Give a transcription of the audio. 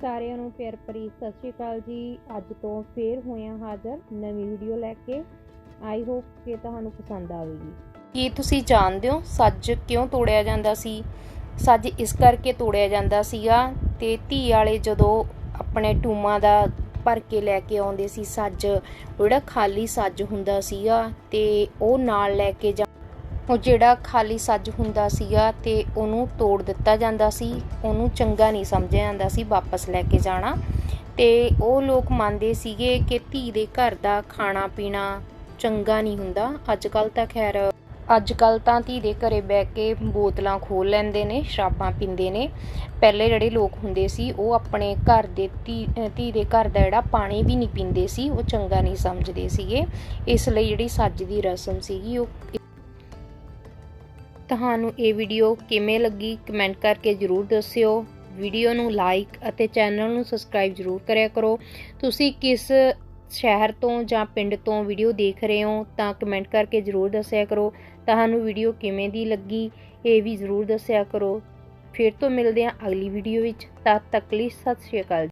ਸਾਰਿਆਂ ਨੂੰ ਪਿਆਰ ਭਰੀ ਸਤਿ ਸ਼੍ਰੀ ਅਕਾਲ ਜੀ। ਅੱਜ ਤੋਂ ਫੇਰ ਹੋਇਆ ਹਾਜ਼ਰ ਨਵੀਂ ਵੀਡੀਓ ਲੈ ਕੇ। ਆਈ ਹੋਪ ਕਿ ਤੁਹਾਨੂੰ ਪਸੰਦ ਆਵੇਗੀ। ਕੀ ਤੁਸੀਂ ਜਾਣਦੇ ਹੋ ਸੱਜ ਕਿਉਂ ਤੋੜਿਆ ਜਾਂਦਾ ਸੀ? ਸੱਜ ਇਸ ਕਰਕੇ ਤੋੜਿਆ ਜਾਂਦਾ ਸੀਗਾ ਤੇ ਧੀ ਵਾਲੇ ਜਦੋਂ ਆਪਣੇ ਟੂਮਾਂ ਦਾ ਭਰ ਕੇ ਲੈ ਕੇ ਆਉਂਦੇ ਸੀ, ਸੱਜ ਜਿਹੜਾ ਖਾਲੀ ਸੱਜ ਹੁੰਦਾ ਸੀਗਾ ਤੇ ਉਹ ਨਾਲ ਲੈ ਕੇ ਜਾ ਉਹ ਜਿਹੜਾ ਖਾਲੀ ਸੱਜ ਹੁੰਦਾ ਸੀਗਾ ਤੇ ਉਹਨੂੰ ਤੋੜ ਦਿੱਤਾ ਜਾਂਦਾ ਸੀ, ਉਹਨੂੰ ਚੰਗਾ ਨਹੀਂ ਸਮਝਿਆ ਜਾਂਦਾ ਸੀ ਵਾਪਸ ਲੈ ਕੇ ਜਾਣਾ। ਤੇ ਉਹ ਲੋਕ ਮੰਨਦੇ ਸੀਗੇ ਕਿ ਧੀ ਦੇ ਘਰ ਦਾ ਖਾਣਾ ਪੀਣਾ ਚੰਗਾ ਨਹੀਂ ਹੁੰਦਾ। ਅੱਜ ਕੱਲ ਤਾਂ ਖੈਰ ਅੱਜ ਕੱਲ ਤਾਂ ਧੀ ਦੇ ਘਰੇ ਬਹਿ ਕੇ ਬੋਤਲਾਂ ਖੋਲ ਲੈਂਦੇ ਨੇ, ਸ਼ਰਾਬਾਂ ਪੀਂਦੇ ਨੇ। ਪਹਿਲੇ ਜਿਹੜੇ ਲੋਕ ਹੁੰਦੇ ਸੀ, ਉਹ ਆਪਣੇ ਘਰ ਦੇ ਧੀ ਧੀ ਦੇ ਘਰ ਦਾ ਜਿਹੜਾ ਪਾਣੀ ਵੀ ਨਹੀਂ ਪੀਂਦੇ ਸੀ, ਉਹ ਚੰਗਾ ਨਹੀਂ ਸਮਝਦੇ ਸੀਗੇ। ਇਸ ਲਈ ਜਿਹੜੀ ਸੱਜ ਦੀ ਰਸਮ ਸੀਗੀ, ਉਹ ਤੁਹਾਨੂੰ ਇਹ ਵੀਡੀਓ ਕਿਵੇਂ ਲੱਗੀ ਕਮੈਂਟ ਕਰਕੇ ਜਰੂਰ ਦੱਸਿਓ। ਵੀਡੀਓ ਨੂੰ ਲਾਈਕ ਅਤੇ ਚੈਨਲ ਨੂੰ ਸਬਸਕ੍ਰਾਈਬ ਜਰੂਰ ਕਰਿਆ ਕਰੋ। ਤੁਸੀਂ ਕਿਸ ਸ਼ਹਿਰ ਤੋਂ ਜਾਂ ਪਿੰਡ ਤੋਂ ਵੀਡੀਓ ਦੇਖ ਰਹੇ ਹੋ, ਤਾਂ ਕਮੈਂਟ ਕਰਕੇ ਜਰੂਰ ਦੱਸਿਆ ਕਰੋ। ਤੁਹਾਨੂੰ ਵੀਡੀਓ ਕਿਵੇਂ ਦੀ ਲੱਗੀ, ਇਹ ਵੀ ਜਰੂਰ ਦੱਸਿਆ ਕਰੋ। ਫਿਰ ਤੋਂ ਮਿਲਦੇ ਹਾਂ ਅਗਲੀ ਵੀਡੀਓ ਵਿੱਚ। ਤਦ ਤੱਕ ਲਈ ਸਤਿ ਸ਼੍ਰੀ ਅਕਾਲ